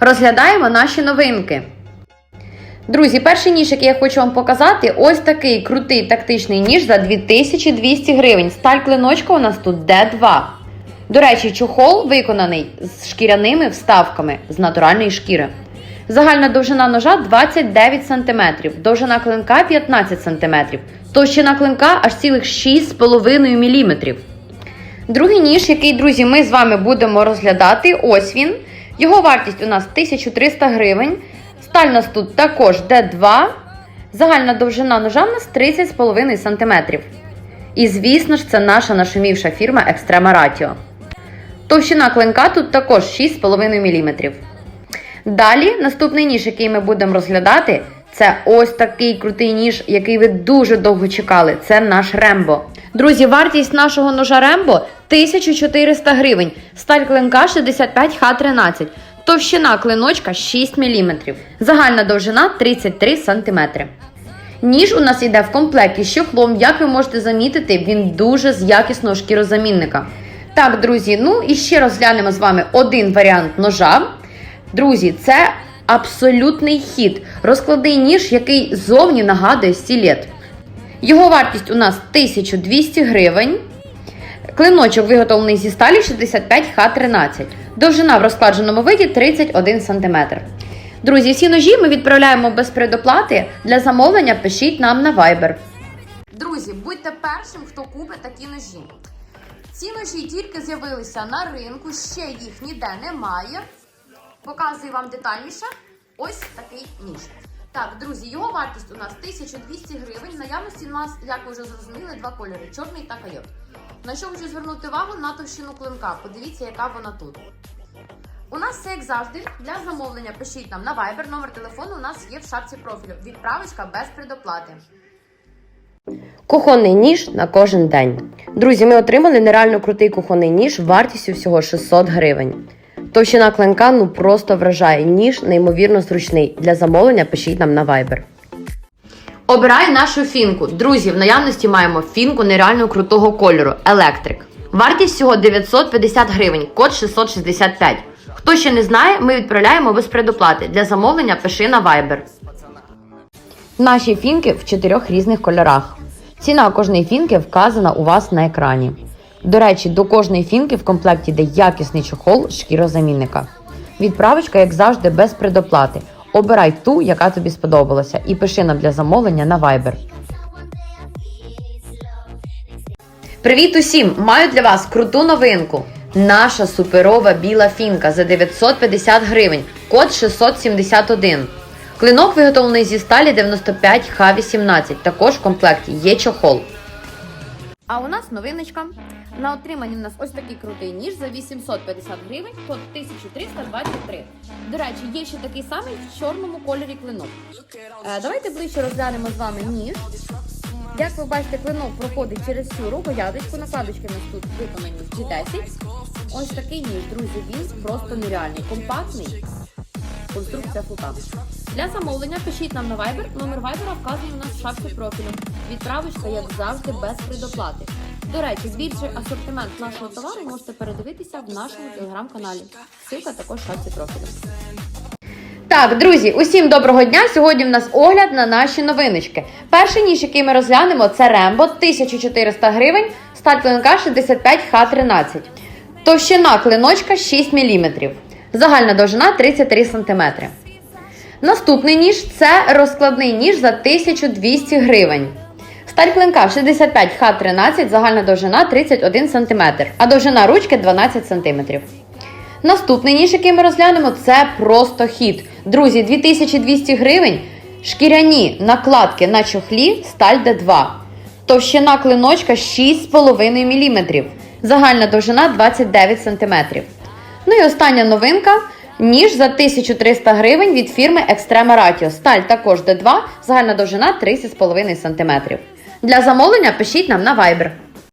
Розглядаємо наші новинки. Друзі, перший ніж, який я хочу вам показати, ось такий крутий тактичний ніж за 2200 гривень. Сталь клиночка у нас тут D2. До речі, чохол виконаний з шкіряними вставками з натуральної шкіри. Загальна довжина ножа 29 см, довжина клинка 15 см, товщина клинка аж цілих 6,5 мм. Другий ніж, який, друзі, ми з вами будемо розглядати, ось він. Його вартість у нас 1300 гривень. Сталь у нас тут також D2. Загальна довжина ножа у нас 30,5 см. І, звісно ж, це наша нашумівша фірма Extrema Ratio. Товщина клинка тут також 6,5 мм. Далі, наступний ніж, який ми будемо розглядати, це ось такий крутий ніж, який ви дуже довго чекали. Це наш Рембо. Друзі, вартість нашого ножа Рембо 1400 гривень. Сталь клинка 65Х13. Товщина клиночка 6 мм. Загальна довжина 33 см. Ніж у нас йде в комплекті з чохлом. Як ви можете замітити, він дуже з якісного шкірозамінника. Так, друзі, ну і ще розглянемо з вами один варіант ножа. Друзі, це абсолютний хід. Розкладний ніж, який зовні нагадує стілет. Його вартість у нас 1200 гривень. Клиночок виготовлений зі сталі 65Х13. Довжина в розкладеному виді 31 см. Друзі, всі ножі ми відправляємо без предоплати. Для замовлення пишіть нам на Viber. Друзі, будьте першим, хто купить такі ножі. Ці ножі тільки з'явилися на ринку, ще їх ніде немає. Показую вам детальніше. Ось такий ніж. Так, друзі, його вартість у нас 1200 гривень. В наявності у нас, як ви вже зрозуміли, два кольори чорний та койот. На що хочу звернути увагу на товщину клинка. Подивіться, яка вона тут. У нас все як завжди. Для замовлення пишіть нам на Viber. Номер телефону у нас є в шапці профілю. Відправочка без предоплати. Кухонний ніж на кожен день. Друзі, ми отримали нереально крутий кухонний ніж вартістю всього 600 гривень. Товщина клинка ну просто вражає. Ніж неймовірно зручний. Для замовлення пишіть нам на Viber. Обирай нашу фінку. Друзі, в наявності маємо фінку нереально крутого кольору Електрик. Вартість всього 950 гривень, код 665. Хто ще не знає, ми відправляємо без предоплати. Для замовлення пиши на Viber. Наші фінки в чотирьох різних кольорах. Ціна кожної фінки вказана у вас на екрані. До речі, до кожної фінки в комплекті йде якісний чохол шкірозамінника. Відправочка, як завжди, без предоплати. Обирай ту, яка тобі сподобалася, і пиши нам для замовлення на Viber. Привіт усім! Маю для вас круту новинку. Наша суперова біла фінка за 950 гривень, код 671. Клинок виготовлений зі сталі 95Х18. Також в комплекті є чохол. А у нас новиночка. На отриманні у нас ось такий крутий ніж за 850 гривень, код 1323. До речі, є ще такий самий в чорному кольорі клинок. Е, давайте ближче розглянемо з вами ніж. Як ви бачите, клинок проходить через всю рукояточку, накладочки у нас тут виконані з G10. Ось такий ніж, друзі, він просто нереальний, компактний. Конструкція фута. Для замовлення пишіть нам на Viber. Номер Viber вказаний у нас в шапці профілю. Відправочка, як завжди, без предоплати. До речі, більший асортимент нашого товару можете передивитися в нашому телеграм-каналі. Ссылка також в шапці профілю. Так, друзі, усім доброго дня! Сьогодні в нас огляд на наші новиночки. Перший ніж, який ми розглянемо, це Рембо 1400 гривень, сталь клинка 65Х13. Товщина клиночка 6 мм. Загальна довжина 33 см. Наступний ніж це розкладний ніж за 1200 гривень. Сталь клинка 65Х13, загальна довжина 31 см, а довжина ручки 12 см. Наступний ніж, який ми розглянемо, це просто хід. Друзі, 2200 гривень. Шкіряні накладки на чохлі сталь Д2. Товщина клиночка 6,5 мм. Загальна довжина 29 см. Ну і остання новинка. Ніж за 1300 гривень від фірми Extrema Ratio. Сталь також Д2, загальна довжина 30,5 см. Для замовлення пишіть нам на Viber.